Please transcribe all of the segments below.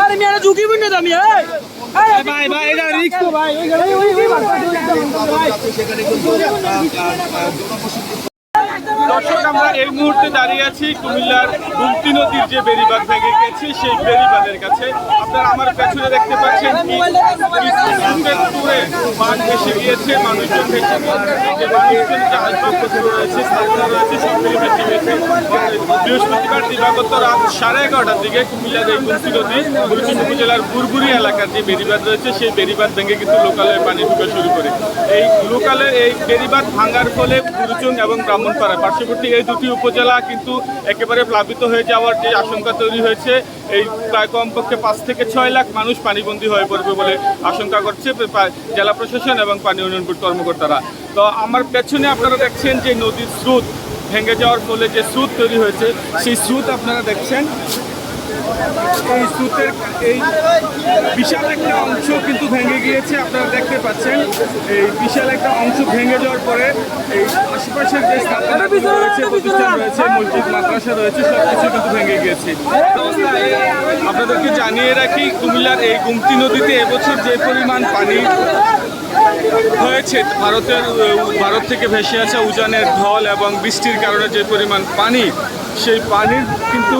আরে মেয়েরা ঝুঁকি বুঝে আমি ভাই ভাই এটা রিক্স তো ভাই আমরা এই মুহূর্তে দাঁড়িয়ে আছি কুমিল্লার গুমতি নদীর যে বেরিবাঁধ ভেঙে গেছে, সেই বেরিবাঁধের কাছে। আপনারা আমার পেছনে দেখতে পাচ্ছেন কি? বাঁধ ভেসে গিয়েছে, মানুষজন ভেসে গিয়েছে মানুষজন জাহাজ পথে রয়েছে রয়েছে ভেসে গেছে বৃহস্পতিবার দিবাগত রাত সাড়ে এগারোটার দিকে কুমিল্লার এই গুমতি নদী গুরুচুন উপজেলার বুরবুরি এলাকার যে বেরিবাঁধ রয়েছে, সেই বেরিবাঁধ ভেঙে কিন্তু লোকালের পানি ঢুকে শুরু করে। এই লোকালের এই বেরিবাঁধ ভাঙার ফলে গুরুচুন এবং ব্রাহ্মণপাড়া পার্শ্ববর্তী এই দুটি উপজেলা কিন্তু একেবারে প্লাবিত হয়ে যাওয়ার যে আশঙ্কা তৈরি হয়েছে, এই প্রায় কমপক্ষে পাঁচ থেকে ছয় লাখ মানুষ পানিবন্দী হয়ে পড়বে বলে আশঙ্কা করছে জেলা প্রশাসন এবং পানি উন্নয়ন বোর্ড কর্মকর্তারা। তো আমার পেছনে আপনারা দেখছেন যে নদীর স্রোত ভেঙে যাওয়ার ফলে যে স্রোত তৈরি হয়েছে, সেই স্রোত আপনারা দেখছেন? এই স্রোতের এই বিশাল একটা অংশ কিন্তু ভেঙে গিয়েছে আপনারা দেখতে পাচ্ছেন। এই বিশাল একটা অংশ ভেঙে যাওয়ার পরে এই আশেপাশের যে স্থাপনা রয়েছে প্রতিষ্ঠান রয়েছে মসজিদ মাদ্রাসা রয়েছে সব কিছু কিন্তু ভেঙে গিয়েছে। আপনাদেরকে জানিয়ে রাখি কুমিল্লার এই গুমতি নদীতে এবছর যে পরিমাণ পানি হয়েছে। ভারতের ভারত থেকে ভেসে আসা উজানের ঢল এবং বৃষ্টির কারণে যে পরিমাণ পানি সেই পানির কিন্তু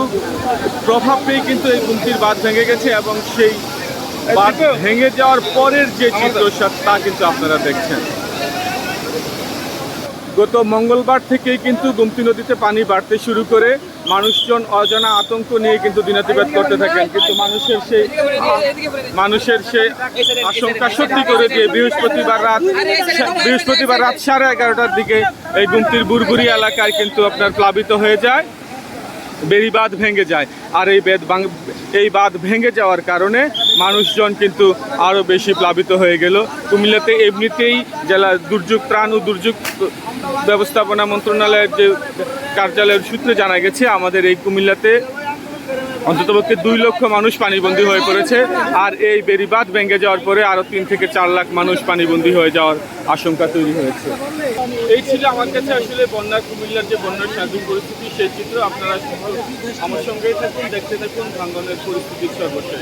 প্রভাব পেয়ে কিন্তু এই গুমতির বাঁধ ভেঙে গেছে এবং সেই বাঁধ ভেঙে যাওয়ার পরের যে চিত্র তা কিন্তু আপনারা দেখছেন। গত মঙ্গলবার থেকেই কিন্তু গুমতি নদীতে পানি বাড়তে শুরু করে। মানুষজন অজানা আতঙ্ক নিয়ে কিন্তু দিনাতিবাদ করতে থাকেন। কিন্তু মানুষের সেই মানুষের সেই আশঙ্কা সত্যি করে দিয়ে বৃহস্পতিবার রাত বৃহস্পতিবার রাত সাড়ে এগারোটার দিকে এই গুমতির বুরবুরি এলাকায় কিন্তু আপনার প্লাবিত হয়ে যায়। বেড়িবাঁধ ভেঙে যায়। আর এই বেদ এই বাঁধ ভেঙে যাওয়ার কারণে মানুষজন কিন্তু আরও বেশি প্লাবিত হয়ে গেল। কুমিল্লাতে এমনিতেই জেলা দুর্যোগ, ত্রাণ ও দুর্যোগ ব্যবস্থাপনা মন্ত্রণালয়ের যে কার্যালয়ের সূত্রে জানা গেছে, আমাদের এই কুমিল্লাতে অন্ততপক্ষে দুই লক্ষ মানুষ পানিবন্দী হয়ে পড়েছে। আর এই বেরিবাদ ভেঙে যাওয়ার পরে আরও তিন থেকে চার লাখ মানুষ পানিবন্দী হয়ে যাওয়ার আশঙ্কা তৈরি হয়েছে। এই ছিল আমার কাছে আসলে বন্যা, কুমিল্লার যে বন্যার স্বাধীন পরিস্থিতি, সেই চিত্র আপনারা আমার সঙ্গেই থাকুন, দেখতে থাকুন, ভাঙ্গনের পরিস্থিতির সর্বশেষ।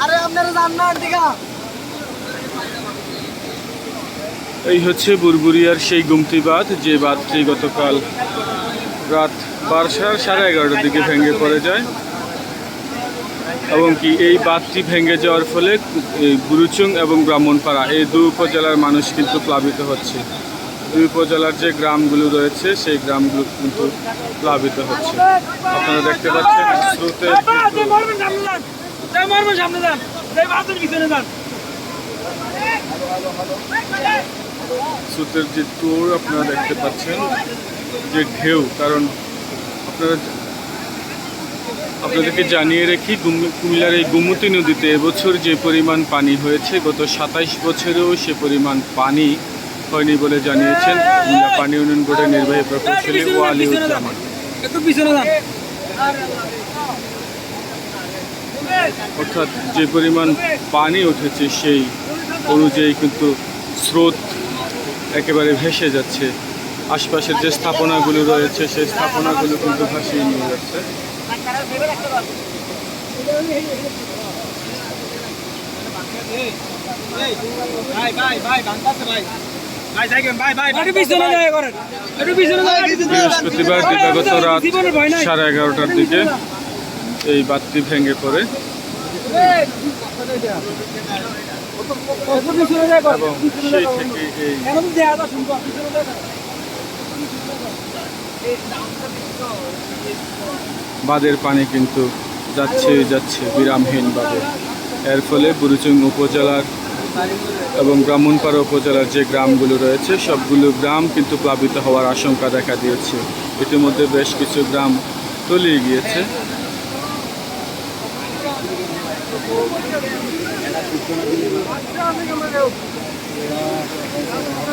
আরে আপনারা জান না দিঘা এই হচ্ছে বুরবুরিয়ার সেই গুমতি বাঁধ, যে বাঁধটি গতকাল রাত বারোটা সাড়ে এগারোটার দিকে ভেঙে পড়ে যায়। এবং কি এই বাঁধটি ভেঙে যাওয়ার ফলে এই গুরুচুং এবং ব্রাহ্মণপাড়া এই দুই উপজেলার মানুষ কিন্তু প্লাবিত হচ্ছে। দুই উপজেলার যে গ্রামগুলো রয়েছে, সেই গ্রামগুলো কিন্তু প্লাবিত হচ্ছে। আপনারা দেখতে পাচ্ছেন স্রোতের যে তোর আপনারা দেখতে পাচ্ছেন যে ঢেউ কারণ আপনারা আপনাদেরকে জানিয়ে রাখি কুমিল্লার এই গোমতী নদীতে এবছর যে পরিমাণ পানি হয়েছে গত সাতাইশ বছরেও সে পরিমাণ পানি হয়নি বলে জানিয়েছেন কুমিল্লা পানি উন্নয়ন বোর্ডের নির্বাহী প্রকৌশলী ও যান। অর্থাৎ যে পরিমাণ পানি উঠেছে সেই অনুযায়ী কিন্তু স্রোত একেবারে ভেসে যাচ্ছে। আশপাশের যে স্থাপনাগুলো রয়েছে সেই স্থাপনাগুলো কিন্তু ভাসিয়ে নিয়ে যাচ্ছে। বৃহস্পতিবার দিবাগত রাত সাড়ে এগারোটার দিকে এই বাঁধটি ভেঙে পড়ে। এবং বাঁধের পানি কিন্তু যাচ্ছে যাচ্ছে বিরামহীনভাবে এর ফলে বুরুচুং উপজেলার এবং ব্রাহ্মণপাড়া উপজেলার যে গ্রামগুলো রয়েছে, সবগুলো গ্রাম কিন্তু প্লাবিত হওয়ার আশঙ্কা দেখা দিয়েছে। ইতিমধ্যে বেশ কিছু গ্রাম তলিয়ে গিয়েছে।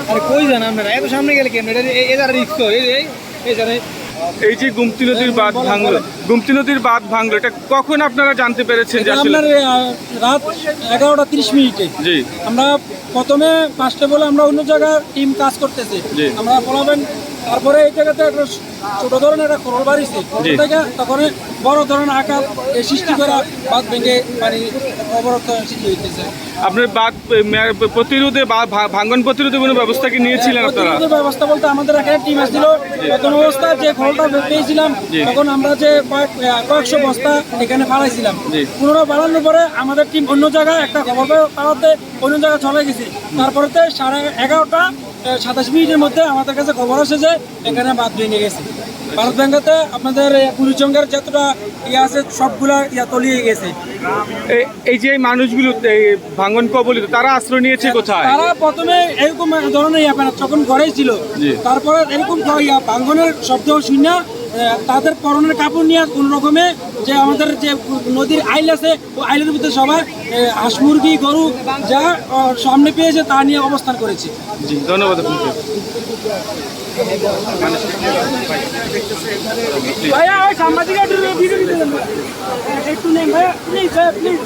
আরে কই যান আপনারা? এত সামনে গেলে কেন এটা এদার রিক্স তো এই এই এই জানে এই যে গুমতি নদীর বাঁধ ভাঙলো। গুমতি নদীর বাঁধ ভাঙলো। এটা কখন আপনারা জানতে পেরেছেন যে আসলে আপনার রাত এগারোটা তিরিশ মিনিটে। জি। আমরা প্রথমে পাঁচটা বলে আমরা অন্য জায়গায় টিম কাজ করতেছি। আমরা বলাবেন তারপরে এই জায়গাতে একটা ছোট ধরনের একটা খরল বাড়িছে। থেকে তখন বড় ধরনের আকার সৃষ্টি করা বাদ ভেঙে পানি অবরোধ সৃষ্টি হইতেছে। আপনার বাঁধ প্রতিরোধে বা ভা- ভাঙন প্রতিরোধে কোনো ব্যবস্থা কি নিয়েছিলেন আপনারা? ব্যবস্থা বলতে আমাদের এখানে টিম আসছিল। প্রথম অবস্থায় যে খোলটা পেয়েছিলাম তখন আমরা যে কয়েক কয়েকশো বস্তা এখানে ফালাইছিলাম জি। পুনরায় বাড়ানোর পরে আমাদের টিম অন্য জায়গায় একটা খবর পাওয়াতে অন্য জায়গায় চলে গেছি। তারপরেতে সাড়ে এগারোটা সাতাশ মিনিটের মধ্যে আমাদের কাছে খবর আসে যে এখানে বাদ ভেঙে গেছে। ভারত ব্যাংকতে আপনাদের কুড়িচঙ্গের যতটা ইয়ে আছে সবগুলা ইয়া তলিয়ে গেছে। এই- এই যে এই মানুষগুলো এই ভাঙন কবলিত তারা আশ্রয় নিয়েছে কোথায়? তারা প্রথমে এরকম ধরনের ইয়া যখন তখন ঘরেই ছিল। তারপরে এরকম ইয়া ভাঙনের শব্দ শুনে তাদের পরনের কাপড় নিয়ে কোন রকমে যে আমাদের যে নদীর আইল আছে ও আইলের ভিতরে সবাই হাঁস মুরগি গরু যা সামনে পেয়েছে তা নিয়ে অবস্থান করেছে। জি ধন্যবাদ ভাইয়া ওই সাংবাদিক একটু নেই ভাইয়া। Please please